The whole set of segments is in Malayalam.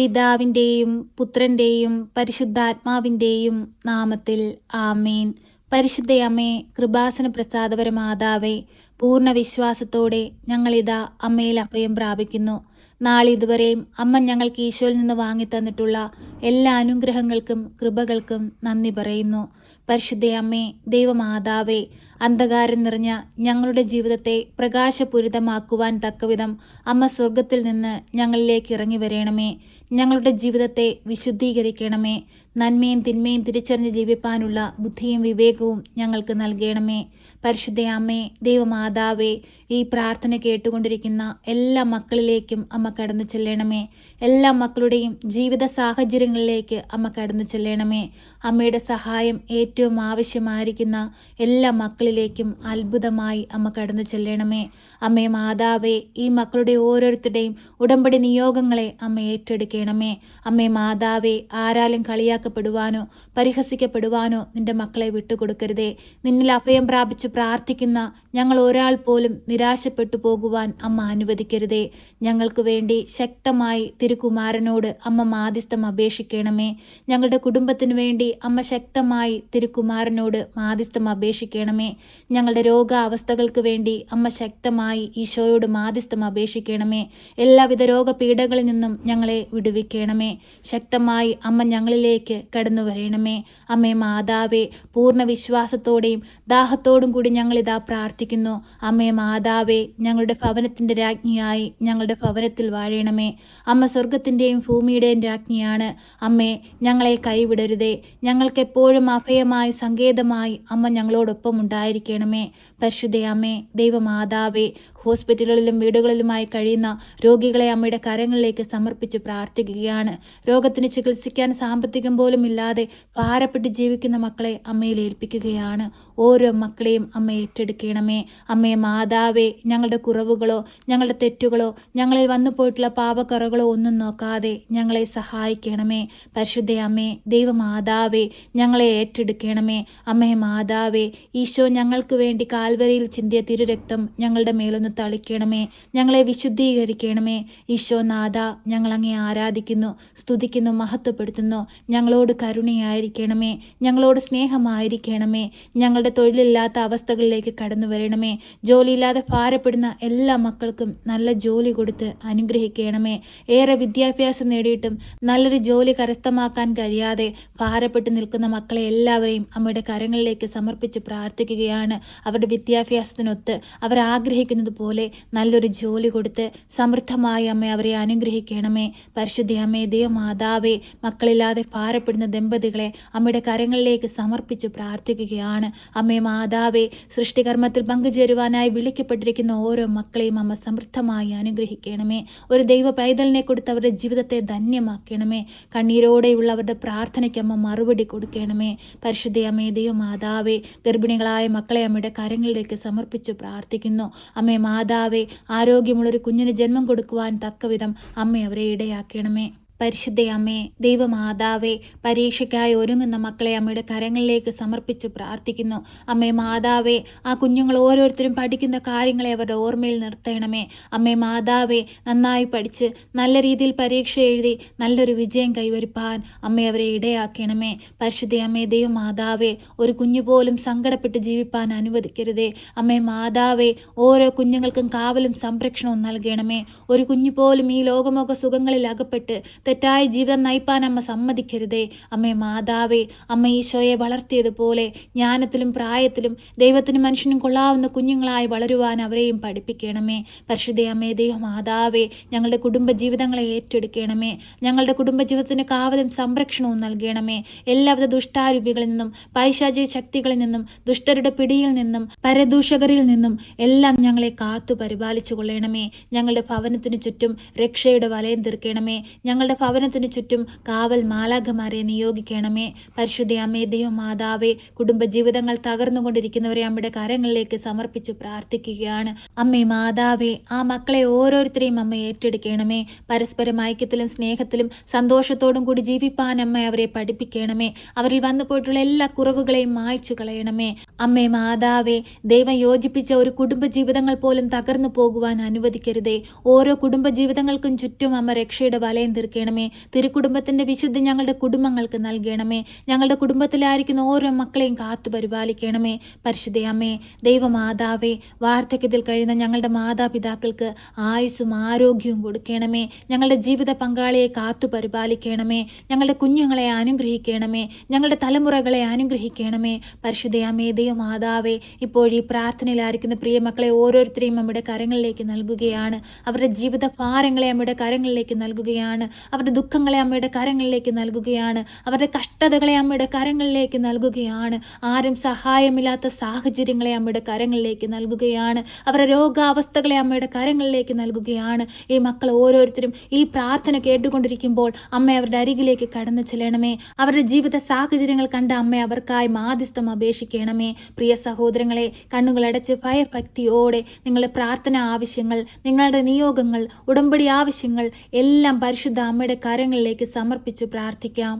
പിതാവിന്റെയും പുത്രന്റെയും പരിശുദ്ധാത്മാവിന്റെയും നാമത്തിൽ ആമേൻ. പരിശുദ്ധയമ്മേ കൃപാസന പ്രസാദപര മാതാവേ പൂർണ വിശ്വാസത്തോടെ ഞങ്ങളിതാ അമ്മയിൽ അഭയം പ്രാപിക്കുന്നു. നാളിതുവരെയും അമ്മ ഞങ്ങൾക്ക് ഈശോയിൽ നിന്ന് വാങ്ങി തന്നിട്ടുള്ള എല്ലാ അനുഗ്രഹങ്ങൾക്കും കൃപകൾക്കും നന്ദി പറയുന്നു. പരിശുദ്ധയമ്മേ ദൈവമാതാവേ അന്ധകാരം നിറഞ്ഞ ഞങ്ങളുടെ ജീവിതത്തെ പ്രകാശപൂരിതമാക്കുവാൻ തക്കവിധം അമ്മ സ്വർഗത്തിൽ നിന്ന് ഞങ്ങളിലേക്ക് ഇറങ്ങി വരണമേ. ഞങ്ങളുടെ ജീവിതത്തെ വിശുദ്ധീകരിക്കണമേ. നന്മയും തിന്മയും തിരിച്ചറിഞ്ഞ് ജീവിപ്പാനുള്ള ബുദ്ധിയും വിവേകവും ഞങ്ങൾക്ക് നൽകണമേ. പരിശുദ്ധയമ്മേ ദൈവമാതാവേ ഈ പ്രാർത്ഥന കേട്ടുകൊണ്ടിരിക്കുന്ന എല്ലാ മക്കളിലേക്കും അമ്മ കടന്നു ചെല്ലണമേ. എല്ലാ മക്കളുടെയും ജീവിത സാഹചര്യങ്ങളിലേക്ക് അമ്മ കടന്നു ചെല്ലണമേ. അമ്മയുടെ സഹായം ഏറ്റവും ആവശ്യമായിരിക്കുന്ന എല്ലാ മക്കളിലേക്കും അത്ഭുതമായി അമ്മ കടന്നു ചെല്ലണമേ. അമ്മേ മാതാവേ ഈ മക്കളുടെ ഓരോരുത്തരുടെയും ഉടമ്പടി നിയോഗങ്ങളെ അമ്മ ഏറ്റെടുക്കണമേ. അമ്മേ മാതാവേ ആരാലും കളിയാക്കപ്പെടുവാനോ പരിഹസിക്കപ്പെടുവാനോ നിന്റെ മക്കളെ വിട്ടുകൊടുക്കരുതേ. നിന്നിൽ അഭയം പ്രാപിച്ച് പ്രാർത്ഥിക്കുന്ന ഞങ്ങൾ ഒരാൾ പോലും നിരാശപ്പെട്ടു പോകുവാൻ അമ്മ അനുവദിക്കരുതേ. ഞങ്ങൾക്ക് വേണ്ടി ശക്തമായി തിരുക്കുമാരനോട് അമ്മ മാധ്യസ്ഥം അപേക്ഷിക്കണമേ. ഞങ്ങളുടെ കുടുംബത്തിനു വേണ്ടി അമ്മ ശക്തമായി തിരുക്കുമാരനോട് മാധ്യസ്ഥം അപേക്ഷിക്കണമേ. ഞങ്ങളുടെ രോഗാവസ്ഥകൾക്ക് വേണ്ടി അമ്മ ശക്തമായി ഈശോയോട് മാധ്യസ്ഥം അപേക്ഷിക്കണമേ. എല്ലാവിധ രോഗപീഠകളിൽ നിന്നും ഞങ്ങളെ വിടുവിക്കണമേ. ശക്തമായി അമ്മ ഞങ്ങളിലേക്ക് കടന്നു വരണമേ. അമ്മേ മാതാവേ പൂർണ വിശ്വാസത്തോടെയും ദാഹത്തോടും കൂടി ഞങ്ങളിതാ പ്രാർത്ഥിക്കുന്നു. അമ്മേ മാതാവേ ഞങ്ങളുടെ ഭവനത്തിന്റെ രാജ്ഞിയായി ഞങ്ങളുടെ ഭവനത്തിൽ വാഴണമേ. അമ്മ സ്വർഗത്തിന്റെയും ഭൂമിയുടെയും രാജ്ഞിയാണ്. അമ്മേ ഞങ്ങളെ കൈവിടരുതേ. ഞങ്ങൾക്കെപ്പോഴും അഭയമായി സങ്കേതമായി അമ്മ ഞങ്ങളോടൊപ്പം ഉണ്ടായിരിക്കണമേ. പരിശുദ്ധേ അമ്മേ ദൈവമാതാവേ ഹോസ്പിറ്റലുകളിലും വീടുകളിലുമായി കഴിയുന്ന രോഗികളെ അമ്മയുടെ കരങ്ങളിലേക്ക് സമർപ്പിച്ച് പ്രാർത്ഥിക്കുകയാണ്. രോഗത്തിന് ചികിത്സിക്കാൻ സാമ്പത്തികം പോലും ഇല്ലാതെ ഭാരപ്പെട്ട് ജീവിക്കുന്ന മക്കളെ അമ്മയിൽ ഏൽപ്പിക്കുകയാണ്. ഓരോ മക്കളെയും അമ്മ ഏറ്റെടുക്കണമേ. അമ്മയെ മാതാവേ ഞങ്ങളുടെ കുറവുകളോ ഞങ്ങളുടെ തെറ്റുകളോ ഞങ്ങളിൽ വന്നു പോയിട്ടുള്ള പാപക്കറകളോ ഒന്നും നോക്കാതെ ഞങ്ങളെ സഹായിക്കണമേ. പരിശുദ്ധ അമ്മേ ദൈവമാതാവേ ഞങ്ങളെ ഏറ്റെടുക്കണമേ. അമ്മേ മാതാവേ ഈശോ ഞങ്ങൾക്ക് വേണ്ടി കാൽവരിയിൽ ചിന്തിയ തിരുരക്തം ഞങ്ങളുടെ മേലൊന്ന് തളിക്കണമേ. ഞങ്ങളെ വിശുദ്ധീകരിക്കണമേ. ഈശോ നാഥ ഞങ്ങൾ അങ്ങേ ആരാധിക്കുന്നു സ്തുതിക്കുന്നു മഹത്വപ്പെടുത്തുന്നു. ഞങ്ങളോട് കരുണയായിരിക്കണമേ. ഞങ്ങളോട് സ്നേഹമായിരിക്കണമേ. ഞങ്ങളുടെ തൊഴിലില്ലാത്ത അവസ്ഥകളിലേക്ക് കടന്നു വരണമേ. ജോലിയില്ലാതെ ഭാരപ്പെടുന്ന എല്ലാ മക്കൾക്കും നല്ല ജോലി കൊടുത്ത് അനുഗ്രഹിക്കണമേ. ഏറെ വിദ്യാഭ്യാസം നേടിയിട്ടും നല്ലൊരു ജോലി കരസ്ഥമാക്കാൻ കഴിയാതെ ഭാരപ്പെട്ട് നിൽക്കുന്ന മക്കളെ എല്ലാവരെയും അമ്മയുടെ കരങ്ങളിലേക്ക് സമർപ്പിച്ച് പ്രാർത്ഥിക്കുകയാണ്. അവരുടെ വിദ്യാഭ്യാസത്തിനൊത്ത് അവർ ആഗ്രഹിക്കുന്നത് പോലെ നല്ലൊരു ജോലി കൊടുത്ത് സമൃദ്ധമായി അമ്മ അവരെ അനുഗ്രഹിക്കണമേ. പരിശുദ്ധി അമ്മേ ദൈവമാതാവേ മക്കളില്ലാതെ ഭാരപ്പെടുന്ന ദമ്പതികളെ അമ്മയുടെ കരങ്ങളിലേക്ക് സമർപ്പിച്ച് പ്രാർത്ഥിക്കുകയാണ്. അമ്മേ മാതാവേ സൃഷ്ടികർമ്മത്തിൽ പങ്കുചേരുവാനായി വിളിക്കപ്പെട്ടിരിക്കുന്ന ഓരോ മക്കളെയും അമ്മ സമൃദ്ധമായി അനുഗ്രഹിക്കണമേ. ഒരു ദൈവ പൈതലിനെ കൊടുത്ത് അവരുടെ ജീവിതത്തെ ധന്യമാക്കണമേ. കണ്ണീരോടെയുള്ള അവരുടെ പ്രാർത്ഥനയ്ക്ക് അമ്മ മറുപടി കൊടുക്കണമേ. പരിശുദ്ധ അമ്മേ ദൈവമാതാവേ ഗർഭിണികളായ മക്കളെ അമ്മയുടെ കരങ്ങളിലേക്ക് സമർപ്പിച്ച് പ്രാർത്ഥിക്കുന്നു. അമ്മേ മാതാവേ ആരോഗ്യമുള്ളൊരു കുഞ്ഞിന് ജന്മം കൊടുക്കുവാൻ തക്കവിധം അമ്മ അവരെ ഇടയാക്കണമേ. പരിശുദ്ധ അമ്മേ ദൈവമാതാവേ പരീക്ഷയ്ക്കായി ഒരുങ്ങുന്ന മക്കളെ അമ്മയുടെ കരങ്ങളിലേക്ക് സമർപ്പിച്ചു പ്രാർത്ഥിക്കുന്നു. അമ്മേ മാതാവേ ആ കുഞ്ഞുങ്ങൾ ഓരോരുത്തരും പഠിക്കുന്ന കാര്യങ്ങളെ അവരുടെ ഓർമ്മയിൽ നിർത്തണമേ. അമ്മേ മാതാവേ നന്നായി പഠിച്ച് നല്ല രീതിയിൽ പരീക്ഷ എഴുതി നല്ലൊരു വിജയം കൈവരിപ്പാൻ അമ്മേ അവരെ ഇടയാക്കണമേ. പരിശുദ്ധയമ്മേ ദൈവമാതാവേ ഒരു കുഞ്ഞു പോലും സങ്കടപ്പെട്ട് ജീവിപ്പാൻ അനുവദിക്കരുതേ. അമ്മേ മാതാവേ ഓരോ കുഞ്ഞുങ്ങൾക്കും കാവലും സംരക്ഷണവും നൽകണമേ. ഒരു കുഞ്ഞു പോലും ഈ ലോകമൊക്കെ സുഖങ്ങളിൽ അകപ്പെട്ട് തെറ്റായ ജീവിതം നയിപ്പാൻ അമ്മ സമ്മതിക്കരുതേ. അമ്മേ മാതാവേ അമ്മ ഈശോയെ വളർത്തിയതുപോലെ ജ്ഞാനത്തിലും പ്രായത്തിലും ദൈവത്തിനും മനുഷ്യനും കൊള്ളാവുന്ന കുഞ്ഞുങ്ങളായി വളരുവാൻ അവരെയും പഠിപ്പിക്കണമേ. പരിശുദ്ധ അമ്മേ ദൈവ മാതാവേ ഞങ്ങളുടെ കുടുംബജീവിതങ്ങളെ ഏറ്റെടുക്കണമേ. ഞങ്ങളുടെ കുടുംബ ജീവിതത്തിന് കാവലും സംരക്ഷണവും നൽകണമേ. എല്ലാവിധ ദുഷ്ടാരൂപികളിൽ നിന്നും പൈശാചിക ശക്തികളിൽ നിന്നും ദുഷ്ടരുടെ പിടിയിൽ നിന്നും പരദൂഷകരിൽ നിന്നും എല്ലാം ഞങ്ങളെ കാത്തു പരിപാലിച്ചു കൊള്ളണമേ ഞങ്ങളുടെ ഭവനത്തിനു ചുറ്റും രക്ഷയുടെ വലയം തീർക്കണമേ. ഞങ്ങളുടെ ഭവനത്തിനു ചുറ്റും കാവൽ മാലാഖമാരെ നിയോഗിക്കണമേ. പരിശുദ്ധ അമ്മേ ദൈവം മാതാവേ കുടുംബജീവിതങ്ങൾ തകർന്നുകൊണ്ടിരിക്കുന്നവരെ അമ്മയുടെ കരങ്ങളിലേക്ക് സമർപ്പിച്ചു പ്രാർത്ഥിക്കുകയാണ്. അമ്മേ മാതാവേ ആ മക്കളെ ഓരോരുത്തരെയും അമ്മ ഏറ്റെടുക്കണമേ. പരസ്പരം ഐക്യത്തിലും സ്നേഹത്തിലും സന്തോഷത്തോടും കൂടി ജീവിപ്പാൻ അമ്മ അവരെ പഠിപ്പിക്കണമേ. അവരിൽ വന്നു പോയിട്ടുള്ള എല്ലാ കുറവുകളെയും മായ്ച്ചു കളയണമേ. അമ്മേ മാതാവേ ദൈവം യോജിപ്പിച്ച ഒരു കുടുംബജീവിതങ്ങൾ പോലും തകർന്നു പോകുവാൻ അനുവദിക്കരുതേ. ഓരോ കുടുംബജീവിതങ്ങൾക്കും ചുറ്റും അമ്മ രക്ഷയുടെ വലയം തീർക്കണമേ പരിപാലിക്കണമേ തിരുക്കുടുംബത്തിന്റെ വിശുദ്ധി ഞങ്ങളുടെ കുടുംബങ്ങൾക്ക് നൽകണമേ. ഞങ്ങളുടെ കുടുംബത്തിലായിരിക്കുന്ന ഓരോ മക്കളെയും കാത്തു പരിപാലിക്കണമേ. പരിശുദ്ധയമ്മേ ദൈവമാതാവേ വാർദ്ധക്യത്തിൽ കഴിയുന്ന ഞങ്ങളുടെ മാതാപിതാക്കൾക്ക് ആയുസ്സും ആരോഗ്യവും കൊടുക്കണമേ. ഞങ്ങളുടെ ജീവിത പങ്കാളിയെ കാത്തു പരിപാലിക്കണമേ. ഞങ്ങളുടെ കുഞ്ഞുങ്ങളെ അനുഗ്രഹിക്കണമേ. ഞങ്ങളുടെ തലമുറകളെ അനുഗ്രഹിക്കണമേ. പരിശുദ്ധയമ്മേ ദൈവമാതാവേ ഇപ്പോൾ ഈ പ്രാർത്ഥനയിലായിരിക്കുന്ന പ്രിയ മക്കളെ ഓരോരുത്തരെയും നമ്മുടെ കരങ്ങളിലേക്ക് നൽകുകയാണ്. അവരുടെ ജീവിത ഭാരങ്ങളെ നമ്മുടെ കരങ്ങളിലേക്ക് നൽകുകയാണ്. അവരുടെ ദുഃഖങ്ങളെ അമ്മയുടെ കരങ്ങളിലേക്ക് നൽകുകയാണ്. അവരുടെ കഷ്ടതകളെ അമ്മയുടെ കരങ്ങളിലേക്ക് നൽകുകയാണ്. ആരും സഹായമില്ലാത്ത സാഹചര്യങ്ങളെ അമ്മയുടെ കരങ്ങളിലേക്ക് നൽകുകയാണ്. അവരുടെ രോഗാവസ്ഥകളെ അമ്മയുടെ കരങ്ങളിലേക്ക് നൽകുകയാണ്. ഈ മക്കൾ ഓരോരുത്തരും ഈ പ്രാർത്ഥന കേട്ടുകൊണ്ടിരിക്കുമ്പോൾ അമ്മ അവരുടെ അരികിലേക്ക് കടന്നു ചെല്ലണമേ. അവരുടെ ജീവിത സാഹചര്യങ്ങൾ കണ്ട് അമ്മ അവർക്കായി മാധ്യസ്ഥം അപേക്ഷിക്കണമേ. പ്രിയ സഹോദരങ്ങളെ കണ്ണുകളടച്ച് ഭയഭക്തിയോടെ നിങ്ങളുടെ പ്രാർത്ഥന ആവശ്യങ്ങൾ നിങ്ങളുടെ നിയോഗങ്ങൾ ഉടമ്പടി ആവശ്യങ്ങൾ എല്ലാം പരിശുദ്ധ അമ്മയുടെ കരങ്ങളിലേക്ക് സമർപ്പിച്ചു പ്രാർത്ഥിക്കാം.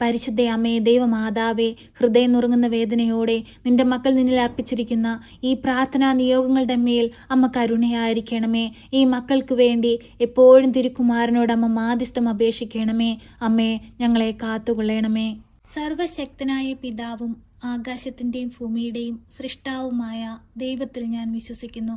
പരിശുദ്ധ അമ്മേ ദൈവമാതാവേ ഹൃദയം നുറുങ്ങുന്ന വേദനയോടെ നിന്റെ മക്കൾ നിന്നിൽ അർപ്പിച്ചിരിക്കുന്ന ഈ പ്രാർത്ഥനാ നിയോഗങ്ങളുടെ മേൽ അമ്മ കരുണയായിരിക്കണമേ. ഈ മക്കൾക്ക് വേണ്ടി എപ്പോഴും തിരുക്കുമാരനോട് അമ്മ മാധ്യസ്ഥം അപേക്ഷിക്കണമേ. അമ്മേ ഞങ്ങളെ കാത്തുകൊള്ളണമേ. സർവശക്തനായ പിതാവും ആകാശത്തിന്റെയും ഭൂമിയുടെയും സൃഷ്ടാവുമായ ദൈവത്തിൽ ഞാൻ വിശ്വസിക്കുന്നു.